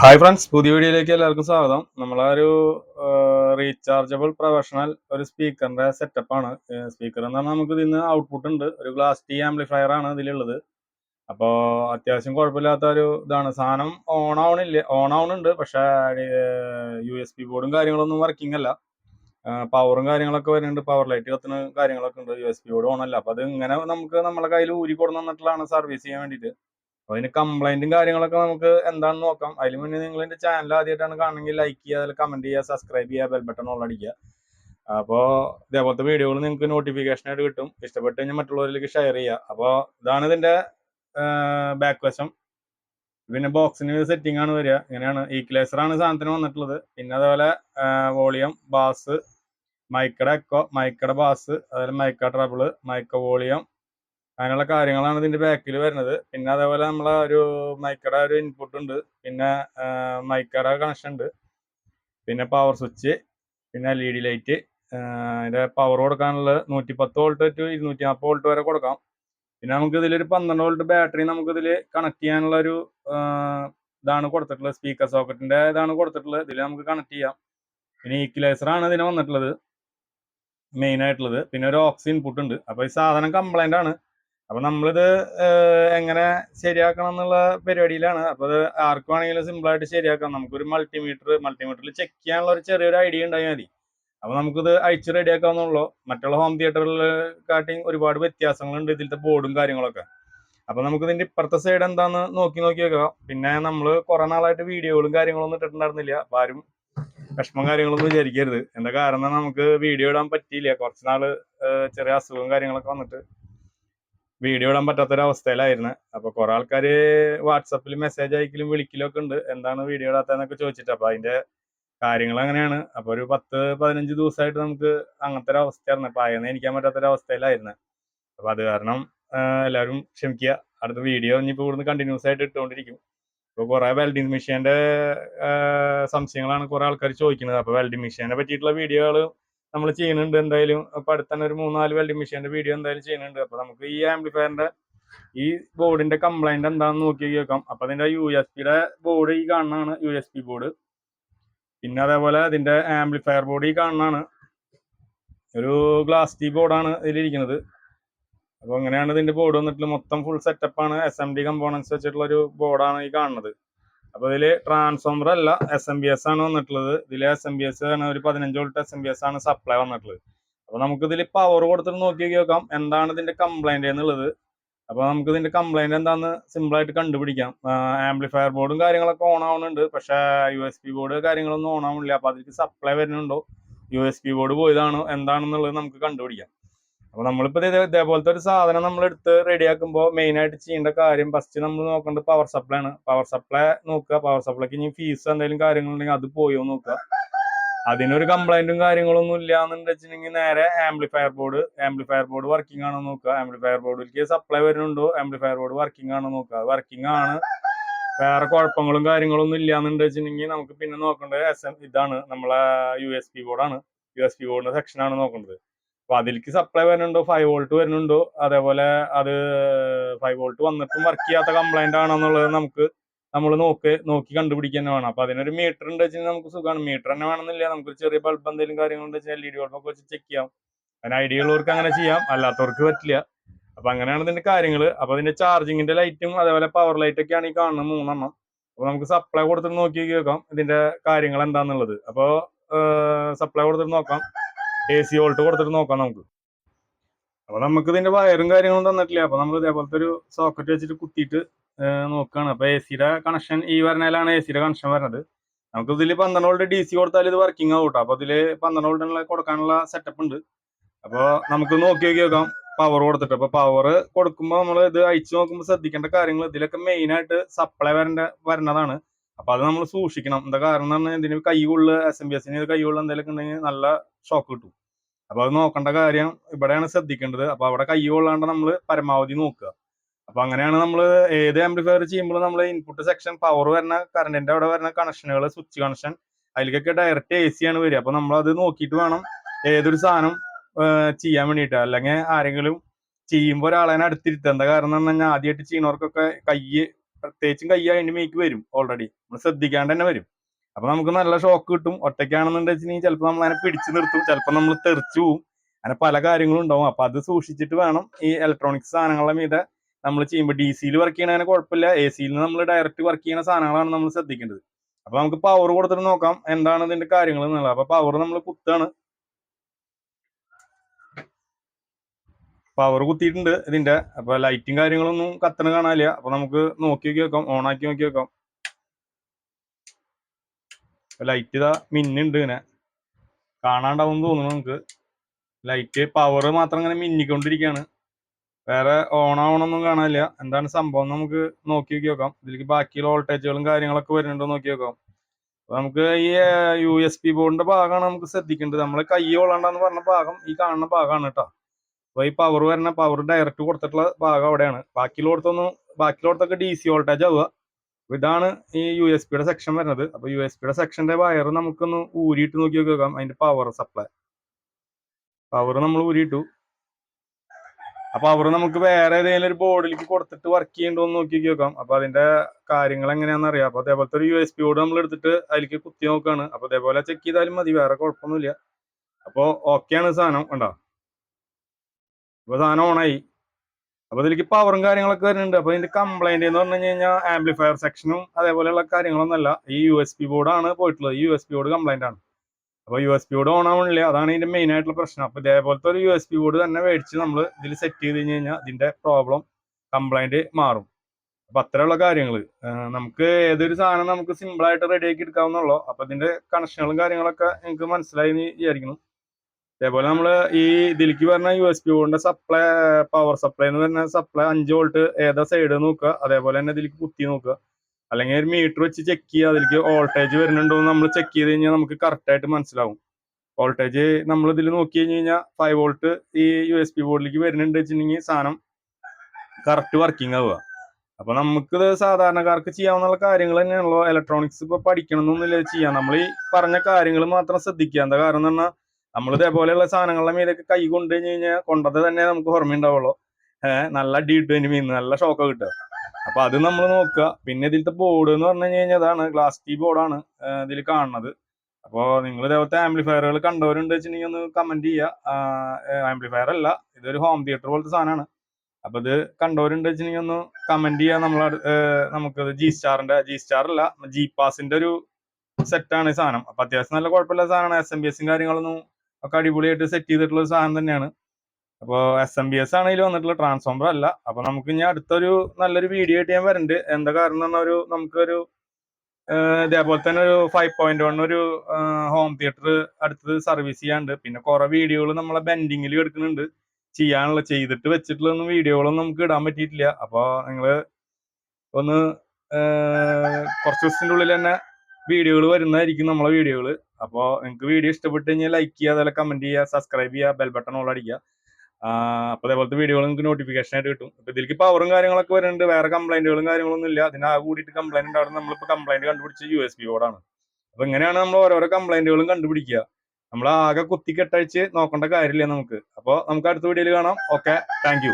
Hi friends പുതിയ വീഡിയോയിലേക്ക് എല്ലാവർക്കും സ്വാഗതം. നമ്മളെ ഒരു റീചാർജബിൾ പ്രൊഫഷണൽ ഒരു സ്പീക്കറിന്റെ സെറ്റപ്പ് ആണ്. സ്പീക്കർ എന്ന് പറഞ്ഞാൽ നമുക്ക് ഇതിന് ഔട്ട്പുട്ട് ഉണ്ട്. ഒരു ഗ്ലാസ് ടി ആംപ്ലിഫയർ ആണ് ഇതിലുള്ളത്. അപ്പോൾ അത്യാവശ്യം കുഴപ്പമില്ലാത്ത ഒരു ഇതാണ്. സാധനം ഓൺ ആവണില്ല ഓൺ ആവണുണ്ട്. പക്ഷേ യു എസ് പി ബോർഡും കാര്യങ്ങളൊന്നും വർക്കിംഗ് അല്ല. പവറും കാര്യങ്ങളൊക്കെ വരുന്നുണ്ട്. പവർ ലൈറ്റ് കത്തുന്ന കാര്യങ്ങളൊക്കെ ഉണ്ട്. U S P board on അല്ല. അപ്പോൾ അത് ഇങ്ങനെ നമുക്ക് നമ്മളെ കയ്യിൽ ഊരി കൊടുന്നു തന്നിട്ടുള്ളതാണ് സർവീസ് ചെയ്യാൻ വേണ്ടിയിട്ട്. അപ്പൊ അതിന് കംപ്ലൈന്റും കാര്യങ്ങളൊക്കെ നമുക്ക് എന്താണെന്ന് നോക്കാം. അതിന് മുന്നേ നിങ്ങൾ എന്റെ ചാനൽ ആദ്യമായിട്ടാണ് കാണണമെങ്കിൽ ലൈക്ക് ചെയ്യുക അതിൽ കമന്റ് ചെയ്യുക സബ്സ്ക്രൈബ് ചെയ്യുക ബെൽ ബട്ടൺ ഓൾ അടിക്കുക. അപ്പോൾ ഇതേപോലത്തെ വീഡിയോകൾ നിങ്ങൾക്ക് നോട്ടിഫിക്കേഷൻ ആയിട്ട് കിട്ടും. ഇഷ്ടപ്പെട്ട് കഴിഞ്ഞാൽ മറ്റുള്ളവരിലേക്ക് ഷെയർ ചെയ്യുക. അപ്പോൾ ഇതാണ് ഇതിന്റെ ബാക്ക് വശം പിന്നെ ബോക്സിന് സെറ്റിംഗ് ആണ് വരിക. ഇങ്ങനെയാണ്. ആണ് സാധനത്തിന് വന്നിട്ടുള്ളത്. പിന്നെ അതേപോലെ വോളിയം ബാസ് മൈക്കട എക്കോ മൈക്കട ബാസ് അതുപോലെ മൈക്ക ട്രബിൾ മൈക്ക വോളിയം അങ്ങനെയുള്ള കാര്യങ്ങളാണ് ഇതിന്റെ ബാക്കിൽ വരുന്നത്. പിന്നെ അതേപോലെ നമ്മളെ ഒരു മൈക്കയുടെ ഒരു ഇൻപുട്ട് ഉണ്ട്. പിന്നെ മൈക്കയുടെ കണക്ഷൻ ഉണ്ട്. പിന്നെ പവർ സ്വിച്ച് പിന്നെ എൽ ഇ ഡി ലൈറ്റ് അതിന്റെ പവർ കൊടുക്കാനുള്ള നൂറ്റി പത്ത് വോൾട്ട് ടു ഇരുന്നൂറ്റി നാൽപ്പത് വോൾട്ട് വരെ കൊടുക്കാം. പിന്നെ നമുക്ക് ഇതിലൊരു പന്ത്രണ്ട് വോൾട്ട് ബാറ്ററി നമുക്ക് ഇതിൽ കണക്ട് ചെയ്യാനുള്ള ഒരു ഇതാണ് കൊടുത്തിട്ടുള്ളത്. സ്പീക്കർ സോക്കറ്റിന്റെ ഇതാണ് കൊടുത്തിട്ടുള്ളത്. ഇതിൽ നമുക്ക് കണക്ട് ചെയ്യാം. പിന്നെ ഈക്വലൈസർ ആണ് ഇതിന് വന്നിട്ടുള്ളത്. മെയിൻ ആയിട്ടുള്ളത്. പിന്നെ ഒരു ഓക്സി ഇൻപുട്ട് ഉണ്ട്. അപ്പൊ ഈ സാധനം കംപ്ലൈന്റ് ആണ്. അപ്പൊ നമ്മളിത് എങ്ങനെ ശരിയാക്കണം എന്നുള്ള പരിപാടിയിലാണ്. അപ്പൊ അത് ആർക്കും വേണമെങ്കിലും സിമ്പിൾ ആയിട്ട് ശരിയാക്കാം. നമുക്കൊരു മൾട്ടിമീറ്റർ മൾട്ടിമീറ്ററിൽ ചെക്ക് ചെയ്യാനുള്ള ഒരു ചെറിയൊരു ഐഡിയ ഉണ്ടായാൽ മതി. അപ്പൊ നമുക്കിത് അയച്ച് റെഡിയാക്കാവുന്നുള്ളൂ മറ്റുള്ള ഹോം തിയേറ്ററിൽ കാട്ടിയും ഒരുപാട് വ്യത്യാസങ്ങളുണ്ട് ഇതിലത്തെ ബോർഡും കാര്യങ്ങളൊക്കെ. അപ്പൊ നമുക്ക് ഇതിന്റെ ഇപ്പുറത്തെ സൈഡ് എന്താന്ന് നോക്കി നോക്കി വെക്കാം. പിന്നെ നമ്മൾ കുറെ നാളായിട്ട് വീഡിയോകളും കാര്യങ്ങളൊന്നും ഇട്ടിട്ടുണ്ടായിരുന്നില്ല. അപ്പൊ ആരും വിഷമം കാര്യങ്ങളൊന്നും വിചാരിക്കരുത്. എന്താ കാരണം നമുക്ക് വീഡിയോ ഇടാൻ പറ്റിയില്ല. കുറച്ച് ചെറിയ അസുഖവും കാര്യങ്ങളൊക്കെ വന്നിട്ട് വീഡിയോ ഇടാൻ പറ്റാത്തൊരവസ്ഥയിലായിരുന്നു. അപ്പൊ കുറെ ആൾക്കാര് വാട്സപ്പിൽ മെസ്സേജ് അയക്കലും വിളിക്കലും ഒക്കെ ഉണ്ട്. എന്താണ് വീഡിയോ ഇടാത്തതെന്നൊക്കെ ചോദിച്ചിട്ട് അപ്പൊ അതിന്റെ കാര്യങ്ങൾ അങ്ങനെയാണ്. അപ്പൊ ഒരു പത്ത് പതിനഞ്ച് ദിവസമായിട്ട് നമുക്ക് അങ്ങനത്തെ ഒരു അവസ്ഥയായിരുന്നു അപ്പൊ അയന്ന് എനിക്കാൻ പറ്റാത്തൊരവസ്ഥയിലായിരുന്നു. അപ്പൊ അത് കാരണം എല്ലാവരും ക്ഷമിക്കുക. അടുത്ത വീഡിയോ ഇനിയിപ്പോ ഇവിടുന്ന് കണ്ടിന്യൂസ് ആയിട്ട് ഇട്ടുകൊണ്ടിരിക്കും ഇപ്പൊ കുറെ വെൽഡിംഗ് മെഷീന്റെ സംശയങ്ങളാണ് കുറെ ആൾക്കാർ ചോദിക്കുന്നത്. അപ്പൊ വെൽഡിംഗ് മെഷീനെ പറ്റിയിട്ടുള്ള വീഡിയോകൾ നമ്മൾ ചെയ്യുന്നുണ്ട് എന്തായാലും. അപ്പൊ അടുത്ത തന്നെ ഒരു മൂന്നാൽ വെൽഡിംഗ് മെഷീന്റെ വീഡിയോ എന്തായാലും ചെയ്യുന്നുണ്ട്. അപ്പൊ നമുക്ക് ഈ ആംപ്ലിഫയറിന്റെ ഈ ബോർഡിന്റെ കംപ്ലൈന്റ് എന്താണെന്ന് നോക്കി കേൾക്കാം. അപ്പൊ അതിന്റെ യു എസ് പിയുടെ ബോർഡ് ഈ കാണുന്നതാണ് യു എസ് പി ബോർഡ് പിന്നെ അതേപോലെ അതിന്റെ ആംപ്ലിഫയർ ബോർഡ് ഈ കാണുന്നതാണ്. ഒരു ഗ്ലാസ് ടീ ബോർഡാണ് ഇതിലിരിക്കുന്നത്. അപ്പൊ അങ്ങനെയാണ് ഇതിന്റെ ബോർഡ് വന്നിട്ടുള്ള മൊത്തം ഫുൾ സെറ്റപ്പ് ആണ്. എസ് എം ഡി കമ്പോണൻസ് വെച്ചിട്ടുള്ള ഒരു ബോർഡാണ് ഈ കാണുന്നത്. അപ്പൊ ഇതിൽ ട്രാൻസ്ഫോമർ അല്ല എസ് എം ബി എസ് ആണ് വന്നിട്ടുള്ളത്. ഇതിൽ എസ് എം ബി എസ് ആണ് ഒരു പതിനഞ്ച് volt S M P S ആണ് സപ്ലൈ വന്നിട്ടുള്ളത്. അപ്പൊ നമുക്ക് ഇതിൽ പവർ കൊടുത്തിട്ട് നോക്കി നോക്കാം എന്താണ് ഇതിന്റെ കംപ്ലൈന്റ് എന്നുള്ളത്. അപ്പൊ നമുക്ക് ഇതിന്റെ കംപ്ലൈന്റ് എന്താന്ന് സിമ്പിൾ ആയിട്ട് കണ്ടുപിടിക്കാം. ആംപ്ലിഫയർ ബോർഡും കാര്യങ്ങളൊക്കെ ഓൺ ആവുന്നുണ്ട്. പക്ഷെ യു എസ് പി ബോർഡ് കാര്യങ്ങളൊന്നും ഓൺ ആവുന്നില്ല. അപ്പൊ അതിലേക്ക് സപ്ലൈ വരുന്നുണ്ടോ? യു എസ് പി ബോർഡ് പോയതാണോ? എന്താണെന്നുള്ളത് നമുക്ക് കണ്ടുപിടിക്കാം. അപ്പൊ നമ്മളിപ്പോ ഇതേ ഇതേപോലത്തെ ഒരു സാധനം നമ്മൾ എടുത്ത് റെഡിയാക്കുമ്പോൾ മെയിൻ ആയിട്ട് ചെയ്യേണ്ട കാര്യം ഫസ്റ്റ് നമ്മൾ നോക്കേണ്ടത് പവർ സപ്ലൈ ആണ്. പവർ സപ്ലൈ നോക്കുക. പവർ സപ്ലൈക്ക് ഇനി ഫീസ് എന്തെങ്കിലും കാര്യങ്ങളുണ്ടെങ്കിൽ അത് പോയോ നോക്കുക. അതിനൊരു കംപ്ലൈന്റും കാര്യങ്ങളൊന്നും ഇല്ല എന്നുണ്ടെച്ചിട്ടുണ്ടെങ്കിൽ നേരെ amplifier board amplifier board working ആണോ നോക്കുക. ആംപ്ലിഫയർ ബോർഡിലേക്ക് സപ്ലൈ വരുന്നുണ്ടോ? ആംപ്ലിഫയർ ബോർഡ് വർക്കിംഗ് ആണോ നോക്കുക. വർക്കിംഗ് ആണ്. വേറെ കുഴപ്പങ്ങളും കാര്യങ്ങളൊന്നും ഇല്ല എന്നുണ്ടെച്ചിട്ടുണ്ടെങ്കിൽ നമുക്ക് പിന്നെ നോക്കേണ്ടത് എസ് എം ഇതാണ് നമ്മളെ യു എസ് പി ബോർഡാണ് യു എസ് പി ബോർഡിന്റെ സെക്ഷനാണ് നോക്കേണ്ടത്. അപ്പൊ അതിലേക്ക് സപ്ലൈ വരുന്നുണ്ടോ? ഫൈവ് വോൾട്ട് വരുന്നുണ്ടോ? അതേപോലെ അത് ഫൈവ് വോൾട്ട് വന്നിട്ടും വർക്ക് ചെയ്യാത്ത കംപ്ലൈന്റ് ആണെന്നുള്ളത് നമുക്ക് നമ്മൾ നോക്കി നോക്കി കണ്ടുപിടിക്കുക തന്നെ വേണം. അപ്പൊ അതിനൊരു മീറ്റർ ഉണ്ട് വെച്ചാൽ നമുക്ക് സുഖമാണ്. മീറ്റർ തന്നെ വേണമെന്നില്ല. നമുക്ക് ചെറിയ ബൾബ് എന്തെങ്കിലും കാര്യങ്ങളുണ്ട് വെച്ചാൽ എൽ ഇ ഡി ബൾബൊക്കെ വെച്ച് ചെക്ക് ചെയ്യാം. അതിന് ഐഡിയ ഉള്ളവർക്ക് അങ്ങനെ ചെയ്യാം. അല്ലാത്തവർക്ക് പറ്റില്ല. അപ്പൊ അങ്ങനെയാണ് ഇതിന്റെ കാര്യങ്ങൾ അപ്പൊ അതിന്റെ ചാർജിങ്ങിന്റെ ലൈറ്റും അതേപോലെ പവർ ലൈറ്റ് ഒക്കെയാണ് ഈ കാണുന്നത് മൂന്നെണ്ണം. അപ്പൊ നമുക്ക് സപ്ലൈ കൊടുത്തിട്ട് നോക്കി നോക്കാം ഇതിന്റെ കാര്യങ്ങൾ എന്താന്നുള്ളത്. അപ്പൊ സപ്ലൈ കൊടുത്തിട്ട് നോക്കാം. എ സി വോൾട്ട് കൊടുത്തിട്ട് നോക്കാം നമുക്ക്. അപ്പൊ നമുക്ക് ഇതിന്റെ വയറും കാര്യങ്ങളും തന്നിട്ടില്ല? അപ്പൊ നമ്മൾ ഇതേപോലത്തെ ഒരു സോക്കറ്റ് വെച്ചിട്ട് കുത്തിയിട്ട് നോക്കുകയാണ് അപ്പൊ എ സിയുടെ കണക്ഷൻ ഈ വരണയിലാണ് എ സിയുടെ കണക്ഷൻ വരുന്നത് നമുക്ക് ഇതിൽ പന്ത്രണ്ട് വോൾട്ട് ഡി സി കൊടുത്താൽ ഇത് വർക്കിംഗ് ആവും കേട്ടോ അപ്പൊ ഇതിൽ പന്ത്രണ്ട് വോൾട്ടിനുള്ള കൊടുക്കാനുള്ള സെറ്റപ്പ് ഉണ്ട്. അപ്പൊ നമുക്ക് നോക്കി നോക്കി നോക്കാം. പവർ കൊടുത്തിട്ട്. അപ്പൊ പവർ കൊടുക്കുമ്പോൾ നമ്മൾ ഇത് അയച്ചു നോക്കുമ്പോൾ ശ്രദ്ധിക്കേണ്ട കാര്യങ്ങൾ ഇതിലൊക്കെ മെയിൻ ആയിട്ട് സപ്ലൈ വരേണ്ട വരുന്നതാണ് അപ്പൊ അത് നമ്മൾ സൂക്ഷിക്കണം. എന്താ കാരണം എന്ന് പറഞ്ഞാൽ ഇതിന് കൈയുള്ള എസ് എം ബി എസിന് കൈയുള്ള എന്തെങ്കിലും ഉണ്ടെങ്കിൽ നല്ല ഷോക്ക് കിട്ടും. അപ്പൊ അത് നോക്കേണ്ട കാര്യം ഇവിടെയാണ് ശ്രദ്ധിക്കേണ്ടത്. അപ്പൊ അവിടെ കൈ കൊള്ളാണ്ട് നമ്മൾ പരമാവധി നോക്കുക. അപ്പൊ അങ്ങനെയാണ് നമ്മൾ ഏത് ആംപ്ലിഫയർ ചെയ്യുമ്പോൾ നമ്മൾ ഇൻപുട്ട് സെക്ഷൻ പവർ വരുന്ന കറണ്ടിന്റെ അവിടെ വരുന്ന കണക്ഷനുകൾ സ്വിച്ച് കണക്ഷൻ അതിലേക്കൊക്കെ ഡയറക്റ്റ് എ സി ആണ് വരിക. അപ്പൊ നമ്മൾ അത് നോക്കിയിട്ട് വേണം ഏതൊരു സാധനം ചെയ്യാൻ വേണ്ടിയിട്ട്. അല്ലെങ്കിൽ ആരെങ്കിലും ചെയ്യുമ്പോൾ ഒരാളെ അടുത്തിരുത്തുക. എന്താ കാരണം എന്ന് പറഞ്ഞാൽ ആദ്യമായിട്ട് ചെയ്യുന്നവർക്കൊക്കെ കൈ പ്രത്യേകിച്ചും കൈ അതിന്റെ മേക്ക് വരും ഓൾറെഡി നമ്മൾ ശ്രദ്ധിക്കാണ്ട് തന്നെ വരും. അപ്പൊ നമുക്ക് നല്ല ഷോക്ക് കിട്ടും. ഒറ്റയ്ക്കാണെന്നുണ്ടെങ്കിൽ ചിലപ്പോൾ നമ്മൾ അതിനെ പിടിച്ചു നിർത്തും. ചിലപ്പോൾ നമ്മൾ തെറിച്ചു പോവും. അങ്ങനെ പല കാര്യങ്ങളും ഉണ്ടാവും. അപ്പൊ അത് സൂക്ഷിച്ചിട്ട് വേണം ഈ ഇലക്ട്രോണിക്സ് സാധനങ്ങളുടെ മീതെ നമ്മൾ ചെയ്യുമ്പോൾ ഡി സിയിൽ വർക്ക് ചെയ്യണതിന് കുഴപ്പമില്ല. എ സിയിൽ നമ്മൾ ഡയറക്റ്റ് വർക്ക് ചെയ്യുന്ന സാധനങ്ങളാണ് നമ്മൾ ശ്രദ്ധിക്കേണ്ടത്. അപ്പൊ നമുക്ക് പവർ കൊടുത്തിട്ട് നോക്കാം. എന്താണ് ഇതിന്റെ കാര്യങ്ങൾ എന്നുള്ളത്. അപ്പൊ പവർ നമ്മൾ കുത്താണ്. പവർ കുത്തിയിട്ടുണ്ട് ഇതിന്റെ. അപ്പൊ ലൈറ്റും കാര്യങ്ങളൊന്നും കത്തണ കാണാനില്ല. അപ്പൊ നമുക്ക് നോക്കി നോക്കി വെക്കാം ഓൺ ആക്കി നോക്കി വെക്കാം ലൈറ്റ് ഇതാ മിന്നുണ്ട് ഇങ്ങനെ. കാണാണ്ടാവും തോന്നുന്നു നമുക്ക്. ലൈറ്റ് പവർ മാത്രം ഇങ്ങനെ മിന്നിക്കൊണ്ടിരിക്കുകയാണ്. വേറെ ഓൺ ആവണമൊന്നും കാണാനില്ല. എന്താണ് സംഭവം നമുക്ക് നോക്കി നോക്കി നോക്കാം. ഇതിലേക്ക് ബാക്കിയുള്ള വോൾട്ടേജുകളും കാര്യങ്ങളൊക്കെ വരുന്നുണ്ടോ നോക്കി നോക്കാം. നമുക്ക് ഈ യു എസ് പി ബോർഡിന്റെ ഭാഗമാണ് നമുക്ക് ശ്രദ്ധിക്കേണ്ടത്. നമ്മളെ കൈ കൊള്ളണ്ടെന്ന് പറഞ്ഞ ഭാഗം ഈ കാണുന്ന ഭാഗമാണ് കേട്ടോ. അപ്പൊ ഈ പവർ വരുന്ന പവർ ഡയറക്റ്റ് കൊടുത്തിട്ടുള്ള ഭാഗം അവിടെയാണ്. ബാക്കിയുള്ളടത്തൊന്നും ബാക്കിയുള്ളടത്തൊക്കെ ഡി സി വോൾട്ടേജ് ആവുക. ഇതാണ് ഈ യു എസ് പിയുടെ സെക്ഷൻ വരുന്നത്. അപ്പോൾ യു എസ് പിയുടെ സെക്ഷന്റെ വയർ നമുക്കൊന്ന് ഊരിയിട്ട് നോക്കി നോക്കാം അതിന്റെ പവർ സപ്ലൈ പവർ നമ്മൾ ഊരിയിട്ടു. അപ്പോൾ അവർ നമുക്ക് വേറെ ഏതെങ്കിലും ഒരു ബോർഡിലേക്ക് കൊടുത്തിട്ട് വർക്ക് ചെയ്യണ്ടോ എന്ന് നോക്കി നോക്കാം അപ്പോൾ അതിന്റെ കാര്യങ്ങൾ എങ്ങനെയാണെന്ന് അറിയാം. അപ്പോൾ അതേപോലത്തെ ഒരു യു എസ് പി ബോർഡ് നമ്മൾ എടുത്തിട്ട് അതിലേക്ക് കുത്തി നോക്കുകയാണ് അപ്പോൾ അതേപോലെ ചെക്ക് ചെയ്താലും മതി വേറെ കുഴപ്പമൊന്നുമില്ല. അപ്പൊ ഓക്കെയാണ് സാധനം കണ്ടോ? അപ്പൊ സാധനം ഓണായി. അപ്പൊ ഇതിലേക്ക് പവറും കാര്യങ്ങളൊക്കെ വരുന്നുണ്ട്. അപ്പൊ ഇതിന്റെ കംപ്ലൈന്റ് എന്ന് പറഞ്ഞു കഴിഞ്ഞാൽ ആംപ്ലിഫയർ സെക്ഷനും അതേപോലെയുള്ള കാര്യങ്ങളൊന്നുമല്ല. ഈ യു എസ് പി ബോർഡാണ് പോയിട്ടുള്ളത്. U S P board complaint ആണ്. അപ്പൊ U S P board on ആവണില്ല അതാണ് ഇതിന്റെ മെയിൻ ആയിട്ടുള്ള പ്രശ്നം. അപ്പൊ ഇതേപോലത്തെ ഒരു യു എസ് പി ബോർഡ് തന്നെ മേടിച്ച് നമ്മൾ ഇതിൽ സെറ്റ് ചെയ്ത് കഴിഞ്ഞ് കഴിഞ്ഞാൽ ഇതിന്റെ പ്രോബ്ലം കംപ്ലൈന്റ് മാറും. അപ്പൊ അത്രയുള്ള കാര്യങ്ങൾ നമുക്ക് ഏതൊരു സാധനം നമുക്ക് സിമ്പിൾ ആയിട്ട് റെഡി ആക്കി എടുക്കാവുന്നുള്ളൂ അപ്പൊ ഇതിന്റെ കണക്ഷനുകളും കാര്യങ്ങളൊക്കെ നിങ്ങൾക്ക് മനസ്സിലായി എന്ന് വിചാരിക്കുന്നു. അതേപോലെ നമ്മൾ ഈ ഇതിലേക്ക് പറഞ്ഞ യു എസ് പി ബോർഡിന്റെ സപ്ലൈ പവർ സപ്ലൈ എന്ന് പറഞ്ഞ സപ്ലൈ അഞ്ച് വോൾട്ട് ഏതാ സൈഡ് നോക്കുക. അതേപോലെ തന്നെ ഇതിലേക്ക് കുത്തി നോക്കുക. അല്ലെങ്കിൽ ഒരു മീറ്റർ വെച്ച് ചെക്ക് ചെയ്യുക. അതിലേക്ക് വോൾട്ടേജ് വരുന്നുണ്ടോ എന്ന് നമ്മൾ ചെക്ക് ചെയ്ത് കഴിഞ്ഞാൽ നമുക്ക് കറക്റ്റ് ആയിട്ട് മനസ്സിലാവും. വോൾട്ടേജ് നമ്മൾ ഇതിൽ നോക്കി കഴിഞ്ഞ് കഴിഞ്ഞാൽ ഫൈവ് വോൾട്ട് ഈ യു എസ് പി ബോർഡിലേക്ക് വരുന്നുണ്ട് വെച്ചിട്ടുണ്ടെങ്കിൽ സാധനം കറക്റ്റ് വർക്കിംഗ് ആവുക. അപ്പൊ നമുക്ക് സാധാരണക്കാർക്ക് ചെയ്യാവുന്ന കാര്യങ്ങൾ തന്നെയാണല്ലോ. ഇലക്ട്രോണിക്സ് ഇപ്പൊ പഠിക്കണം എന്നൊന്നുമില്ല ചെയ്യാം നമ്മൾ ഈ പറഞ്ഞ കാര്യങ്ങൾ മാത്രം ശ്രദ്ധിക്കുക. എന്താ കാരണം എന്ന് പറഞ്ഞാൽ നമ്മൾ ഇതേപോലെയുള്ള സാധനങ്ങളുടെ മീതൊക്കെ കൈ കൊണ്ടു കഴിഞ്ഞ് കഴിഞ്ഞാൽ കൊണ്ടത് തന്നെ നമുക്ക് ഓർമ്മയുണ്ടാവുള്ളൂ നല്ല അടി കിട്ടും അതിന് മീൻ നല്ല ഷോക്ക് കിട്ടുക അപ്പൊ അത് നമ്മൾ നോക്കുക. പിന്നെ ഇതിലത്തെ ബോർഡ് എന്ന് പറഞ്ഞു കഴിഞ്ഞാൽ അതാണ് ഗ്ലാസ് ടീ ബോർഡാണ് ഇതിൽ കാണുന്നത്. അപ്പോൾ നിങ്ങൾ ഇതേപോലത്തെ ആംപ്ലിഫയറുകൾ കണ്ടവരുണ്ട് വെച്ചിട്ടുണ്ടെങ്കിൽ ഒന്ന് കമന്റ് ചെയ്യുക. ആംപ്ലിഫയർ അല്ല ഇതൊരു ഹോം തിയേറ്റർ പോലത്തെ സാധനമാണ്. അപ്പൊ ഇത് കണ്ടവരുണ്ട് വെച്ചിട്ടുണ്ടെങ്കിൽ ഒന്ന് കമന്റ് ചെയ്യുക. നമ്മൾ നമുക്കത് ജി സ്റ്റാറിന്റെ ജി സ്റ്റാർ അല്ല ജി പാസിന്റെ ഒരു സെറ്റാണ് ഈ സാധനം. അപ്പൊ അത്യാവശ്യം നല്ല കുഴപ്പമില്ല സാധനമാണ്. എസ് എം ബി എസും കാര്യങ്ങളൊന്നും ഒക്കെ അടിപൊളിയായിട്ട് സെറ്റ് ചെയ്തിട്ടുള്ള സാധനം തന്നെയാണ്. അപ്പോൾ എസ് എം ബി എസ് ആണെങ്കിലും വന്നിട്ടുള്ള ട്രാൻസ്ഫോമർ അല്ല. അപ്പൊ നമുക്ക് ഇനി അടുത്തൊരു നല്ലൊരു വീഡിയോ ആയിട്ട് ഞാൻ വരുന്നുണ്ട് എന്താ കാരണം പറഞ്ഞാൽ ഒരു നമുക്കൊരു ഇതേപോലെ തന്നെ ഒരു ഫൈവ് പോയിന്റ് വൺ ഒരു ഹോം തിയേറ്റർ അടുത്തത് സർവീസ് ചെയ്യാണ്ട്. പിന്നെ കുറെ വീഡിയോകൾ നമ്മളെ ബെൻഡിങ്ങിൽ എടുക്കുന്നുണ്ട്. ചെയ്യാനുള്ള ചെയ്തിട്ട് വെച്ചിട്ടുള്ളൊന്നും വീഡിയോകളൊന്നും നമുക്ക് ഇടാൻ പറ്റിയിട്ടില്ല. അപ്പോൾ നിങ്ങൾ ഒന്ന് കുറച്ച് ദിവസത്തിന്റെ ഉള്ളിൽ തന്നെ വീഡിയോകൾ വരുന്നതായിരിക്കും നമ്മളെ വീഡിയോകൾ അപ്പോൾ നിങ്ങൾക്ക് വീഡിയോ ഇഷ്ടപ്പെട്ട് കഴിഞ്ഞാൽ ലൈക്ക് ചെയ്യുക അതുപോലെ കമന്റ് ചെയ്യുക സബ്സ്ക്രൈബ് ചെയ്യുക ബെൽ ബട്ടൺ ഓൾ അടിക്കുക. അപ്പോൾ അതേപോലത്തെ വീഡിയോകൾ നിങ്ങൾക്ക് നോട്ടിഫിക്കേഷൻ ആയിട്ട് കിട്ടും. അപ്പോൾ ഇതിലേക്ക് പവറും കാര്യങ്ങളൊക്കെ വരുന്നുണ്ട്. വേറെ കംപ്ലൈന്റുകളും കാര്യങ്ങളൊന്നും ഇല്ല. അതിന് കൂടിയിട്ട് കംപ്ലൈന്റ് ഉണ്ടാവുന്ന നമ്മളിപ്പോൾ കംപ്ലൈന്റ് കണ്ടുപിടിച്ച യു എസ് ബി ബോർഡാണ് അപ്പോൾ ഇങ്ങനെയാണ് നമ്മൾ ഓരോരോ കംപ്ലൈന്റുകളും കണ്ടുപിടിക്കുക. നമ്മൾ ആകെ കുത്തി കെട്ടഴിച്ച് നോക്കേണ്ട കാര്യമില്ല നമുക്ക്. അപ്പോൾ നമുക്ക് അടുത്ത വീഡിയോയിൽ കാണാം. Okay thank